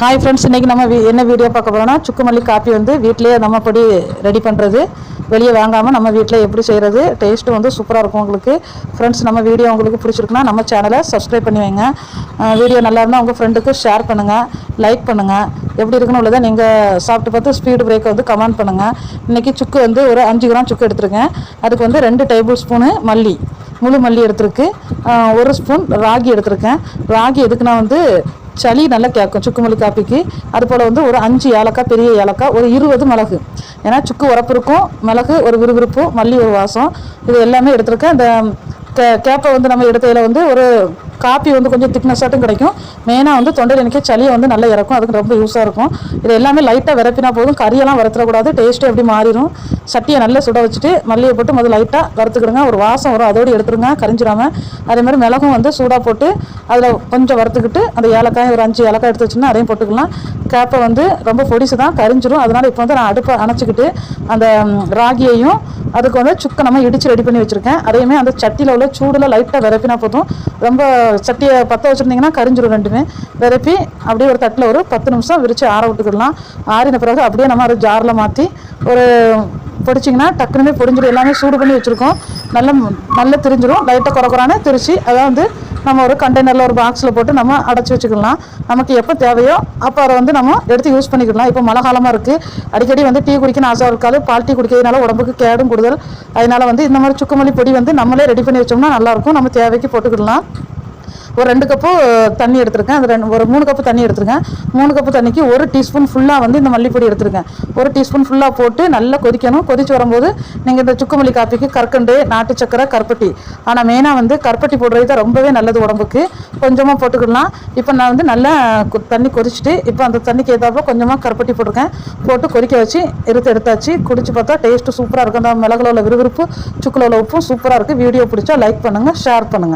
Hi friends இன்றைக்கி நம்ம என்ன வீடியோ பார்க்க போகிறோம்னா சுக்குமல்லி காப்பி வந்து வீட்டிலேயே நம்ம படி ரெடி பண்ணுறது வெளியே வாங்காமல் நம்ம வீட்டில் எப்படி செய்கிறது டேஸ்ட்டு வந்து சூப்பராக இருக்கும் உங்களுக்கு. ஃப்ரெண்ட்ஸ் நம்ம வீடியோ உங்களுக்கு பிடிச்சிருக்குன்னா நம்ம சேனலை சப்ஸ்கிரைப் பண்ணி வைங்க. வீடியோ நல்லா இருந்தால் உங்கள் ஃப்ரெண்டுக்கு ஷேர் பண்ணுங்கள் லைக் பண்ணுங்கள் எப்படி இருக்குன்னு உள்ளதை நீங்கள் சாப்பிட்டு பார்த்து ஸ்பீடு பிரேக்கை வந்து கமெண்ட் பண்ணுங்கள் இன்றைக்கி சுக்கு வந்து ஒரு அஞ்சு கிராம் சுக்கு எடுத்துருக்கேன். அதுக்கு வந்து ரெண்டு டேபிள் ஸ்பூனு மல்லி முழு மல்லி எடுத்திருக்கு. ஒரு ஸ்பூன் ராகி எடுத்திருக்கேன். ராகி எதுக்குன்னா வந்து சளி நல்லா கேட்கும் சுக்குமல்லி காப்பிக்கு. அதுபோல் வந்து ஒரு அஞ்சு ஏலக்காய் பெரிய ஏலக்காய் ஒரு இருபது மிளகு. ஏன்னா சுக்கு உரப்பு இருக்கும் மிளகு ஒரு விறுவிறுப்பு மல்லி ஒரு வாசம். இது எல்லாமே எடுத்துருக்கேன். இந்த கே கேப்பை வந்து நம்ம எடுத்தையில் வந்து ஒரு காப்பி வந்து கொஞ்சம் திக்னஸாட்டும் கிடைக்கும். மெயினாக வந்து தொண்டையில் எனக்கு சளியை வந்து நல்லா இறக்கும். அதுக்கு ரொம்ப யூஸாக இருக்கும். இது எல்லாமே லைட்டாக விரப்பினா போதும். கறியெல்லாம் வறுத்துடக்கூடாது டேஸ்ட்டு எப்படி மாறிடும். சட்டியை நல்லா சுட வச்சுட்டு மல்லியை போட்டு முதல்ல லைட்டாக வறுத்துக்கிடுங்க. ஒரு வாசம் வரும். அதோடு எடுத்துருங்க. கரிஞ்சிடாமல் அதே மாதிரி மிளகும் வந்து சூடாக போட்டு அதில் கொஞ்சம் வறுத்துக்கிட்டு அந்த ஏலக்காய் ஒரு அஞ்சு ஏலக்காய் எடுத்து வச்சுன்னா அதையும் போட்டுக்கலாம். கேப்பை வந்து ரொம்ப பொடிசு தான் கரிஞ்சிடும் அதனால் இப்போ வந்து நான் அடுப்பை அணைச்சிக்கிட்டு அந்த ராகியையும் அதுக்கு வந்து சுக்கை நம்ம இடித்து ரெடி பண்ணி வச்சுருக்கேன். அதையுமே அந்த சட்டியில் உள்ள சூடில் லைட்டாக விரப்பினா போதும். ரொம்ப சட்டியை பற்ற வச்சுருந்தீங்கன்னா கரிஞ்சிடும் ரெண்டுமே. விரப்பி அப்படியே ஒரு தட்டில் ஒரு பத்து நிமிஷம் விரித்து ஆற விட்டுக்கிடலாம். ஆறின பிறகு அப்படியே நம்ம ஒரு ஜாரில் மாற்றி ஒரு பொடிச்சிங்கன்னா டக்குனுமே பொடிஞ்சிடும். எல்லாமே சூடு பண்ணி வச்சுருக்கோம். நல்ல நல்லா திரிஞ்சிடும் லைட்டாக குறை குறானே திரிச்சு அதான் வந்து நம்ம ஒரு கண்டெய்னரில் ஒரு பாக்ஸில் போட்டு நம்ம அடைச்சி வச்சுக்கலாம். நமக்கு எப்போ தேவையோ அப்போ அதை வந்து நம்ம எடுத்து யூஸ் பண்ணிக்கலாம். இப்போ மழை காலமாக இருக்குது அடிக்கடி வந்து டீ குடிக்கணும் ஆசை இருக்காது. பால் டீ குடிக்கிறதுனால உடம்புக்கு கேடும் கூடுதல். அதனால் வந்து இந்த மாதிரி சுக்குமல்லி பொடி வந்து நம்மளே ரெடி பண்ணி வச்சோம்னா நல்லாயிருக்கும் நம்ம தேவைக்கு போட்டுக்கிடலாம். ஒரு ரெண்டு கப்பு தண்ணி எடுத்திருக்கேன். அது ரெண்டு ஒரு மூணு கப்பு தண்ணி எடுத்திருக்கேன். மூணு கப்பு தண்ணிக்கு ஒரு டீஸ்பூன் ஃபுல்லாக வந்து இந்த மல்லிப்பொடி எடுத்திருக்கேன். ஒரு டீஸ்பூன் ஃபுல்லாக போட்டு நல்லா கொதிக்கணும். கொதிச்சு வரும்போது நீங்கள் இந்த சுக்குமல்லி காப்பிக்கு கற்கண்டு நாட்டு சக்கரை கருப்பட்டி. ஆனால் மெயினாக வந்து கருப்பட்டி போடுறது தான் ரொம்பவே நல்லது உடம்புக்கு. கொஞ்சமாக போட்டுக்கலாம். இப்போ நான் வந்து நல்லா தண்ணி கொதிச்சுட்டு இப்போ அந்த தண்ணிக்கு ஏற்றாப்ப கொஞ்சமாக கருப்பட்டி போட்டிருக்கேன். போட்டு கொதிக்க வச்சு எடுத்து எடுத்தாச்சு. குடிச்சு பார்த்தா டேஸ்ட்டு சூப்பராக இருக்கும். அந்த மிளகுல உள்ள விறுவிறுப்பு சுக்குல உள்ள உப்பும் சூப்பராக இருக்குது வீடியோ பிடிச்சா லைக் பண்ணுங்கள் ஷேர் பண்ணுங்கள்